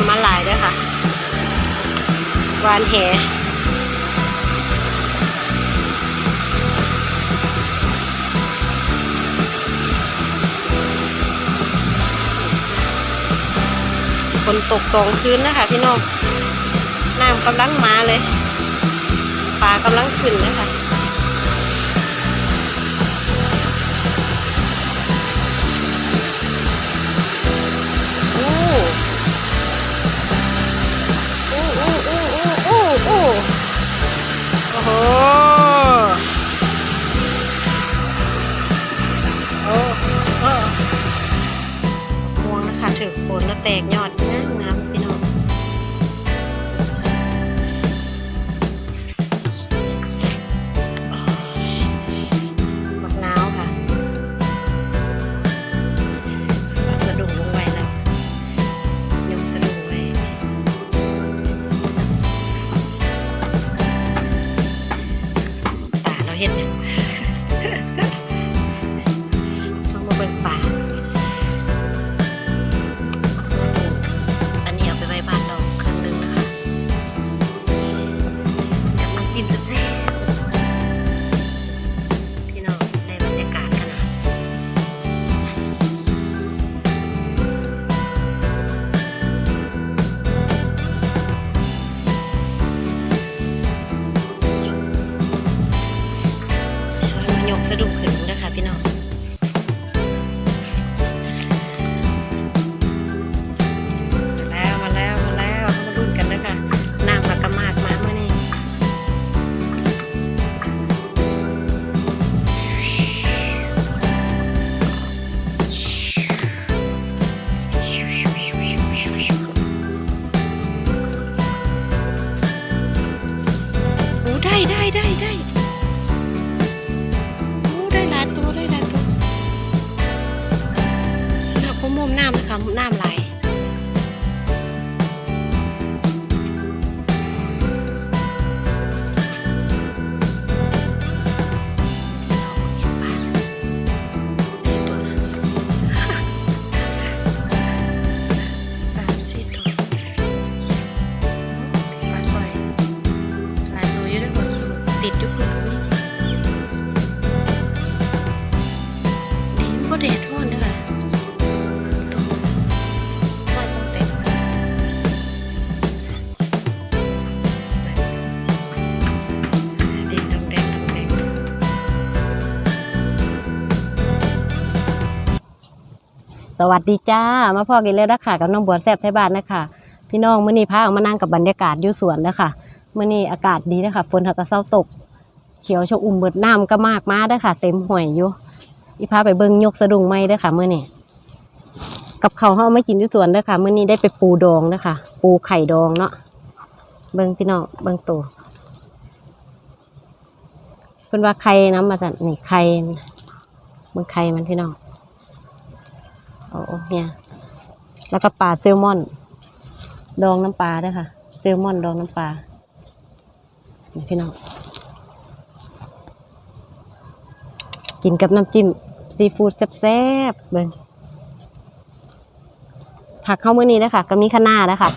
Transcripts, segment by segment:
ำมาหลายด้วยค่ะวานแหฝนตกสองคืนนะคะพี่น้องน้ำกำลังมาเลย ปลากำลังขึ้นเลยค่ะ นแล้แตกยอดนะ วัสดีจ้า มาพ่อกินเลยนะคะกับน้องบัวแซ่บไทยบ้านนะคะพี่น้องเมื้อนี้พาออกมานั่งกับบรรยากาศอยู่สวนนะคะเมื้อนี้อากาศดีนะคะฝนหักกระเซ้าตก เขียวชอุ่มเบิดน้ำก็มากมาเด้ค่ะ เต็มห่วยอยู่อีพาไปเบิ่งยกสะดุ้งไม้ด้อค่ะเมื้อนี้กับเขาเฮาไม่กินที่สวนเด้ค่ะมื้อนี้ได้ไปปูดองเด้อค่ะปูไข่ดองเนาะเบิ่งพี่น้องเบิ่งตัวเพิ่นว่าไข่น้ำมาจากนี่ไข่เบิ่งไข่มันพี่น้อง โอ้โอ้เนี่ยแล้วก็ปลาแซลมอน ดองน้ำปลาด้อค่ะแซลมอนดองน้ำปลานี่พี่น้องกินกับน้ำจิ้มซีฟู้ดแซ่บๆเบิ่งผักเข้ามื้อนี้นะคะก็มีคะน้านะคะ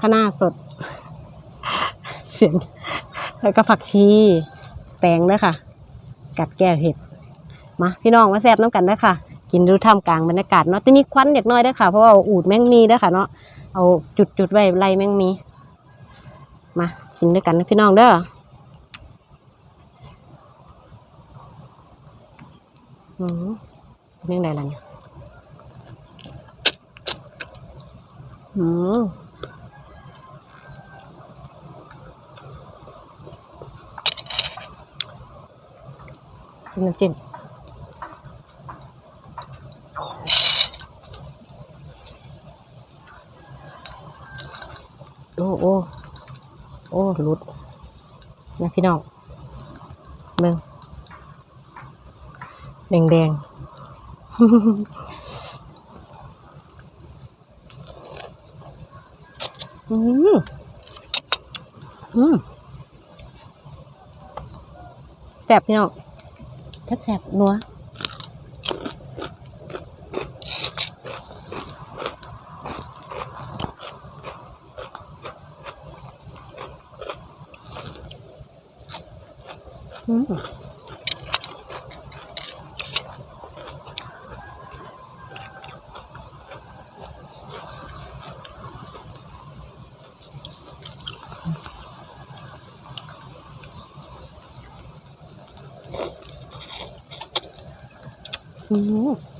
คะน้าสด เสียงแล้วก็ผักชีแปลงด้อค่ะกัดแก้วเห็ดมาพี่น้องมาแซ่บน้ำกันด้อค่ะ กินดูท่ามกลางบรรยากาศเนาะจะมีควันเด็กน้อยด้อค่ะ เพราะว่าเอาอูดแมงมีด้อค่ะเนาะเอาจุดจุดๆไว้ไล่แมงมี มากินด้วยกันนะพี่น้องเด้ออืมเรื่องใดล่ะเนี่ยอืมน้ำจิ้มโอ้โอ้ โอ้หลุดนะพี่น้องเบิ่งแดงแดงอืมอืมแสบพี่น้องแทบแสบนัว อืมอืม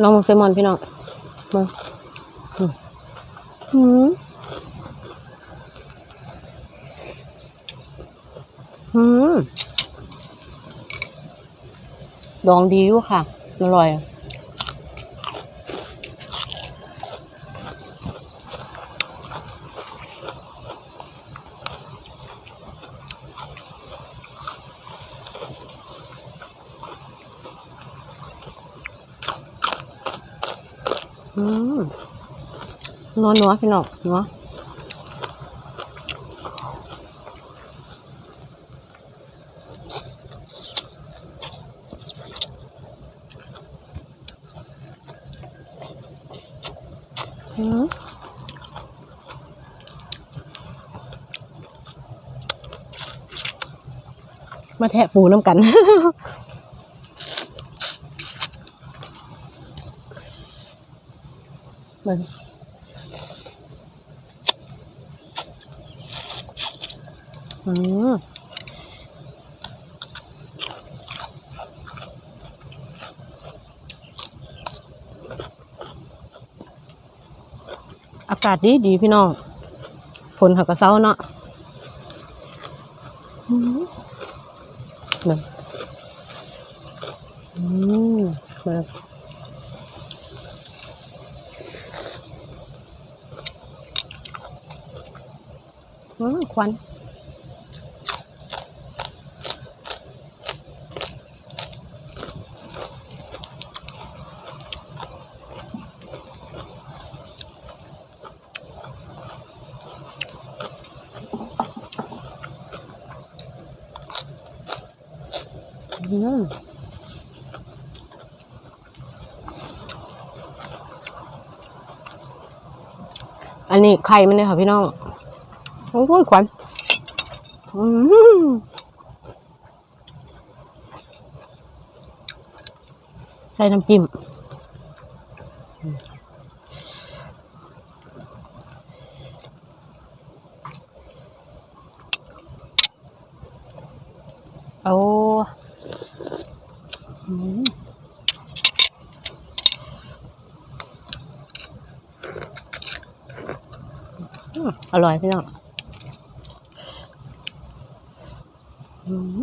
ลองมึงเซมอนพี่น้องมึงอืมอืมอืมดองดีอยู่ค่ะ อร่อย อืมนัวนัวพี่น้องนัวอืมมาแทะปูน้ำกัน เบิ่งอืมอากาศดีดีพี่น้อง ฝนหักกระเซ้าเนาะอืมเบิ่งอืมเบิ่ง อืม ควันอืมอันนี้ไข่มันเลยค่ะพี่น้อง โอ้ยขวัญอืมใส่น้ำจิ้มโอ้อืมอืมอร่อยพี่น้อง อืม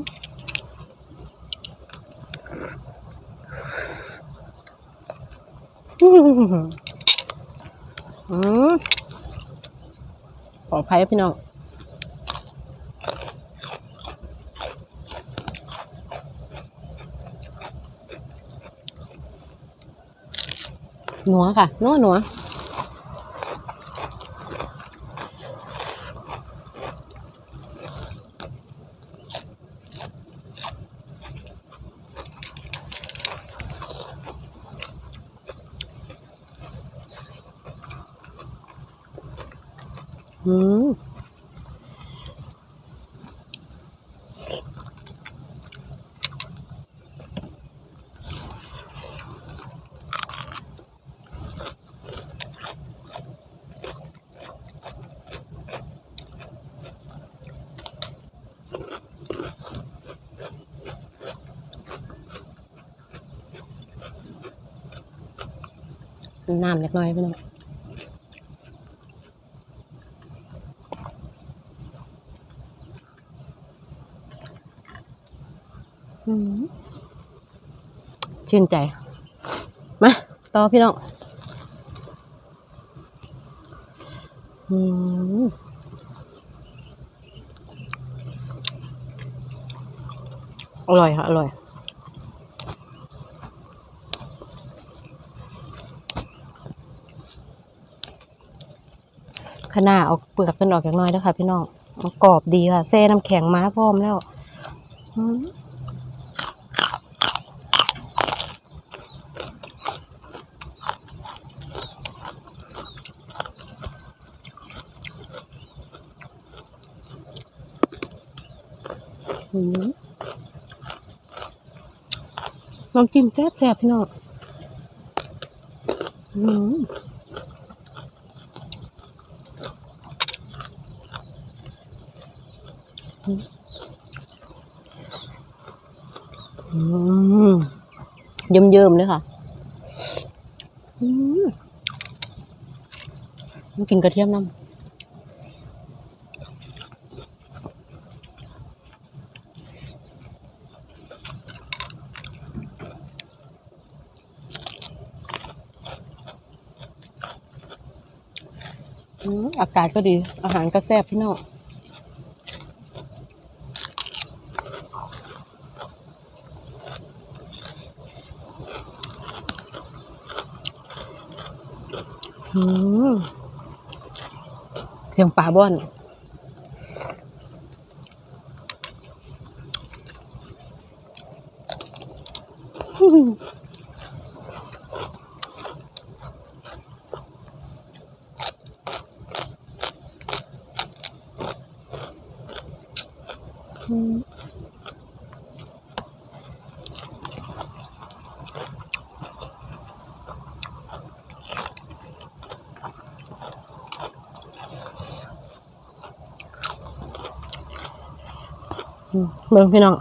อืมปลอดภัยพี่น้องหนัวค่ะนัวหนัวอืม น้ำเล็กน้อยพี่น้องอืมชื่นใจ มา ต่อพี่น้องอืมอร่อยค่ะ อร่อย ขนาออกเปลือกเป็นออกอย่างน้อยแล้วค่ะ พี่น้องกรอบดีค่ะเส้น้ำแข็งม้าพร้อมแล้วลองกินแซ่บๆพี่น้องอืม อืมเยิ้มๆเลยค่ะอืมกินกระเทียมน้ำอืมอากาศก็ดี อาหารก็แซ่บพี่น้อง เพียงปลาบ้อนอื เบิ่งพี่น้อง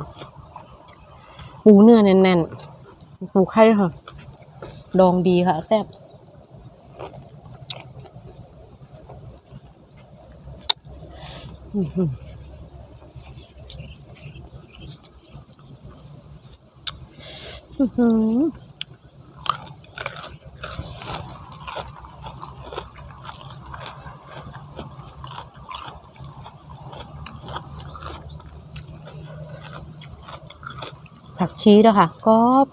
ปูเนื้อแน่นๆปูไข่ค่ะ ดองดีค่ะแซ่บอื้อหือ อื้อหือผัก ชีด้วยค่ะกรอบ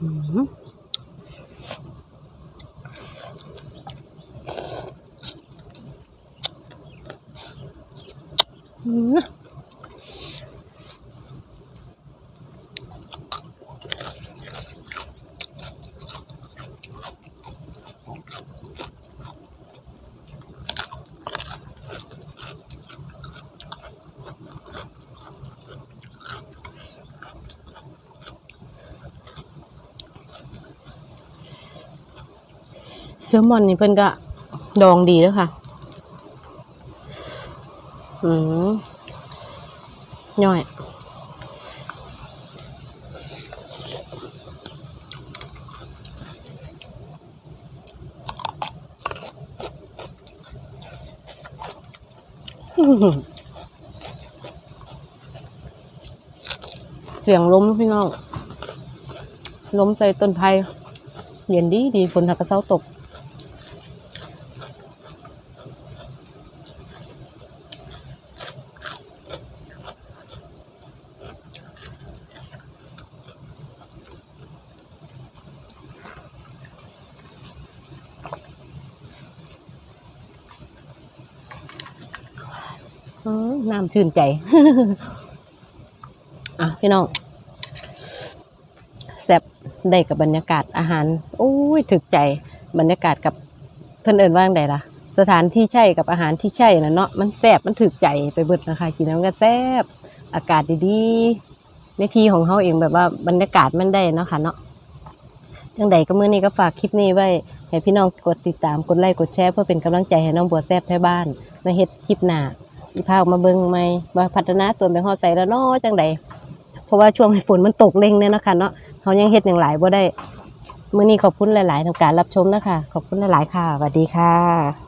อื้อ ลมอนนี่เพิ่นก็ดองดีแล้วค่ะ อืมย่อย เสียงล้มพี่น้องล้มใส่ต้นไผ่เย็นดีดีฝนทักกระเซ้าตก น้ำชื่นใจ อะพี่น้องแซ่บได้กับบรรยากาศอาหารโอ้ยถึกใจบรรยากาศกับเพื่อนเอินว่างไรล่ะ สถานที่ใช่กับอาหารที่ใช่นะเนาะมันแซ่บมันถึกใจไปเบิดนะคะกินแล้วก็แซ่บอากาศดีๆในที่ของเขาเองแบบว่าบรรยากาศมันได้เนาะค่ะเนาะจังใดก็มื้อนี้ก็ฝากคลิปนี้ไว้ให้พี่น้องกดติดตามกดไลค์กดแชร์เพื่อเป็นกำลังใจให้น้องบัวแซ่บไทยบ้านมาเฮ็ดคลิปหน้า อีพาออกมาเบิ้งใหมว่าพัฒนาตัวไปฮอดใส่แล้วเนาะจังใดเพราะว่าช่วงฝนมันตกเร่งเนี่ยนาะคะเนาะเขายังเฮ็ดอย่างหลายบ่ได้มื้อนี้ขอบคุณหลายๆในการรับชมนะคะขอบคุณหลายๆค่ะสวัสดีค่ะ